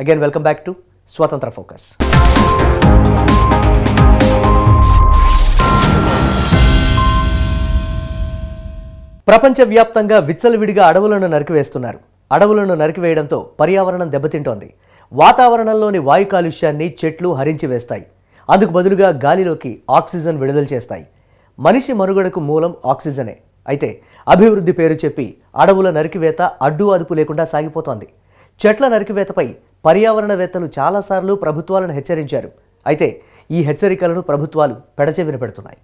Again welcome back to Swatantra focus ప్రపంచవ్యాప్తంగా విచ్చలవిడిగా అడవులను నరికివేస్తున్నారు. అడవులను నరికివేయడంతో పర్యావరణం దెబ్బతింటోంది. వాతావరణంలోని వాయు కాలుష్యాన్ని చెట్లు హరించి వేస్తాయి. అందుకు బదులుగా గాలిలోకి ఆక్సిజన్ విడుదల చేస్తాయి. మనిషి మనుగడకు మూలం ఆక్సిజనే. అయితే అభివృద్ధి పేరు చెప్పి అడవుల నరికివేత అడ్డు అదుపు లేకుండా సాగిపోతోంది. చెట్ల నరికివేతపై పర్యావరణవేత్తలు చాలాసార్లు ప్రభుత్వాలను హెచ్చరించారు. అయితే ఈ హెచ్చరికలను ప్రభుత్వాలు పెడచెవిన పెడుతున్నాయి.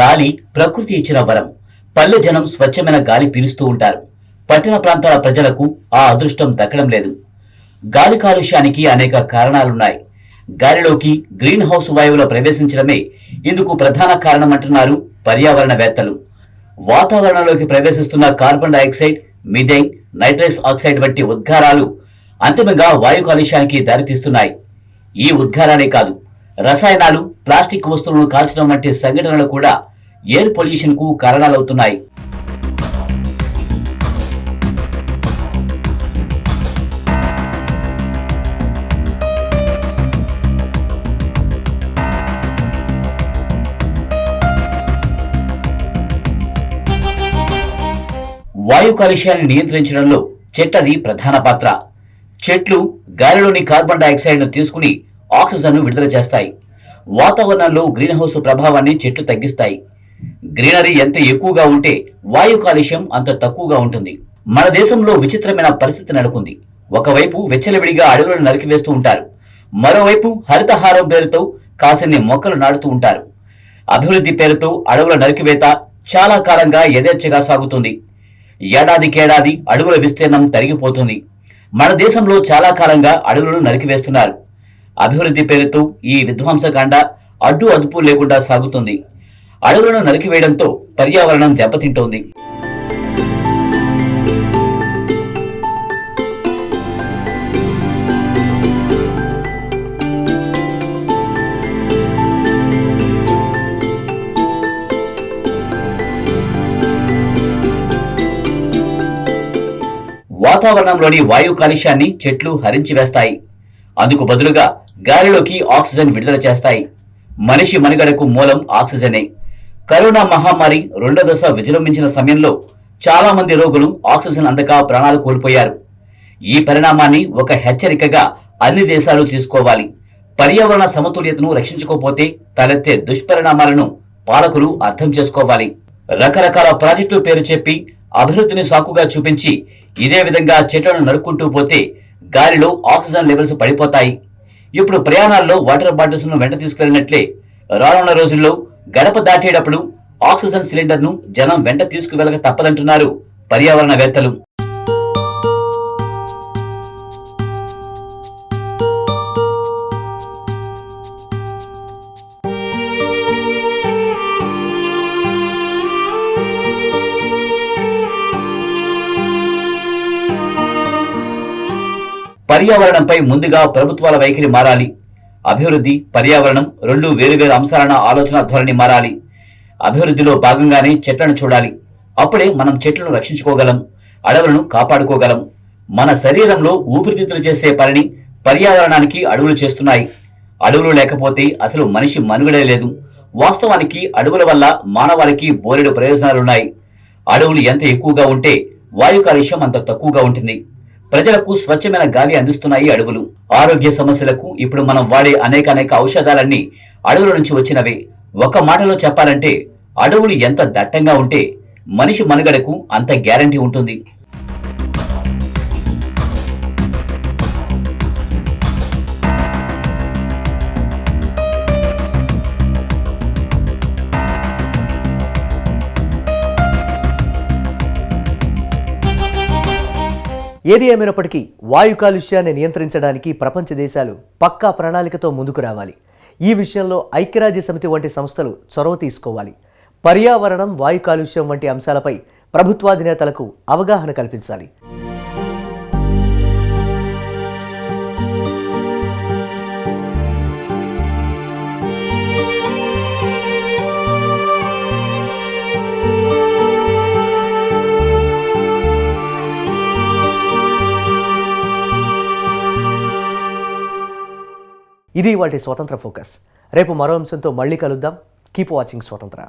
గాలి ప్రకృతి ఇచ్చిన వరం. పల్లె జనం స్వచ్ఛమైన గాలి పీలుస్తూ ఉంటారు. పట్టణ ప్రాంతాల ప్రజలకు ఆ అదృష్టం దక్కడం లేదు. గాలి కాలుష్యానికి అనేక కారణాలున్నాయి. గాలిలోకి గ్రీన్ హౌస్ వాయువుల ప్రవేశించడమే ఇందుకు ప్రధాన కారణమంటున్నారు పర్యావరణవేత్తలు. వాతావరణంలోకి ప్రవేశిస్తున్న carbon dioxide methane nitrous oxide వంటి ఉద్గారాలు అంతిమంగా వాయు కాలుష్యానికి దారితీస్తున్నాయి. ఈ ఉద్గారాలే కాదు రసాయనాలు ప్లాస్టిక్ వస్తువులను కాల్చడం వంటి సంఘటనలు కూడా ఎయిర్ పొల్యూషన్కు కారణాలవుతున్నాయి. వాయు కాలుష్యాన్ని నియంత్రించడంలో చెట్లది ప్రధాన పాత్ర. చెట్లు గాలిలోని కార్బన్ డైఆక్సైడ్ను తీసుకుని ఆక్సిజన్ను విడుదల చేస్తాయి. వాతావరణంలో గ్రీన్ హౌస్ ప్రభావాన్ని చెట్లు తగ్గిస్తాయి. గ్రీనరీ ఎంత ఎక్కువగా ఉంటే వాయు కాలుష్యం అంత తక్కువగా ఉంటుంది. మన దేశంలో విచిత్రమైన పరిస్థితి నెలకొంది. ఒకవైపు వెచ్చలవిడిగా అడవులను నరికివేస్తూ ఉంటారు. మరోవైపు హరితహారం పేరుతో కాసిన్ని మొక్కలు నాటుతూ ఉంటారు. అభివృద్ధి పేరుతో అడవుల నరికివేత చాలా కాలంగా యథేచ్ఛగా సాగుతుంది. ఏడాదికేడాది అడవుల విస్తీర్ణం తరిగిపోతుంది. మన దేశంలో చాలా కాలంగా అడవులను నరికివేస్తున్నారు. అభివృద్ధి పేరుతో ఈ విధ్వంసకాండ అడ్డు అదుపు లేకుండా సాగుతుంది. అడవులను నరికివేయడంతో పర్యావరణం దెబ్బతింటోంది. వాతావరణంలోని వాయు కాలుష్యాన్ని చెట్లు హరించి వేస్తాయి. అందుకు బదులుగా గాలిలోకి ఆక్సిజన్ విడుదల చేస్తాయి. మనిషి మనుగడకు మూలం ఆక్సిజనే. కరోనా మహమ్మారి రెండో దశ విజృంభించిన సమయంలో చాలా మంది రోగులు ఆక్సిజన్ అందక ప్రాణాలు కోల్పోయారు. ఈ పరిణామాన్ని ఒక హెచ్చరికగా అన్ని దేశాలు తీసుకోవాలి. పర్యావరణ సమతుల్యతను రక్షించుకోపోతే తలెత్తే దుష్పరిణామాలను పాలకులు అర్థం చేసుకోవాలి. రకరకాల ప్రాజెక్టులు పేరు చెప్పి అభివృద్ధిని సాకుగా చూపించి ఇదే విధంగా చెట్లను నరుక్కుంటూ పోతే గాలిలో ఆక్సిజన్ లెవెల్స్ పడిపోతాయి. ఇప్పుడు ప్రయాణాల్లో వాటర్ బాటిల్స్ను వెంట తీసుకెళ్ళినట్లే రానున్న రోజుల్లో గడప దాటేటప్పుడు ఆక్సిజన్ సిలిండర్ను జనం వెంట తీసుకువెళ్ళక తప్పదంటున్నారు పర్యావరణవేత్తలు. పర్యావరణంపై ముందుగా ప్రభుత్వాల వైఖరి మారాలి. అభివృద్ధి పర్యావరణం రెండు వేరువేరు అంశాలన్న ఆలోచన ధోరణి మారాలి. అభివృద్ధిలో భాగంగానే చెట్లను చూడాలి. అప్పుడే మనం చెట్లను రక్షించుకోగలం అడవులను కాపాడుకోగలం. మన శరీరంలో ఊపిరితిత్తులు చేసే పనిని పర్యావరణానికి అడవులు చేస్తున్నాయి. అడవులు లేకపోతే అసలు మనిషి మనుగడే లేదు. వాస్తవానికి అడవుల వల్ల మానవాళికి బోలెడు ప్రయోజనాలున్నాయి. అడవులు ఎంత ఎక్కువగా ఉంటే వాయు కాలుష్యం అంత తక్కువగా ఉంటుంది. ప్రజలకు స్వచ్ఛమైన గాలి అందిస్తున్నాయి అడవులు. ఆరోగ్య సమస్యలకు ఇప్పుడు మనం వాడే అనేక అనేక ఔషధాలన్నీ అడవుల నుంచి వచ్చినవే. ఒక మాటలో చెప్పాలంటే అడవులు ఎంత దట్టంగా ఉంటే మనిషి మనుగడకు అంత గ్యారంటీ ఉంటుంది. ఏది ఏమైనప్పటికీ వాయు కాలుష్యాన్ని నియంత్రించడానికి ప్రపంచ దేశాలు పక్కా ప్రణాళికతో ముందుకు రావాలి. ఈ విషయంలో ఐక్యరాజ్య సమితి వంటి సంస్థలు చొరవ తీసుకోవాలి. పర్యావరణం వాయు కాలుష్యం వంటి అంశాలపై ప్రభుత్వాధినేతలకు అవగాహన కల్పించాలి. ఇది వాటి స్వతంత్ర ఫోకస్. రేపు మరో అంశంతో మళ్ళీ కలుద్దాం. కీప్ వాచింగ్ స్వతంత్ర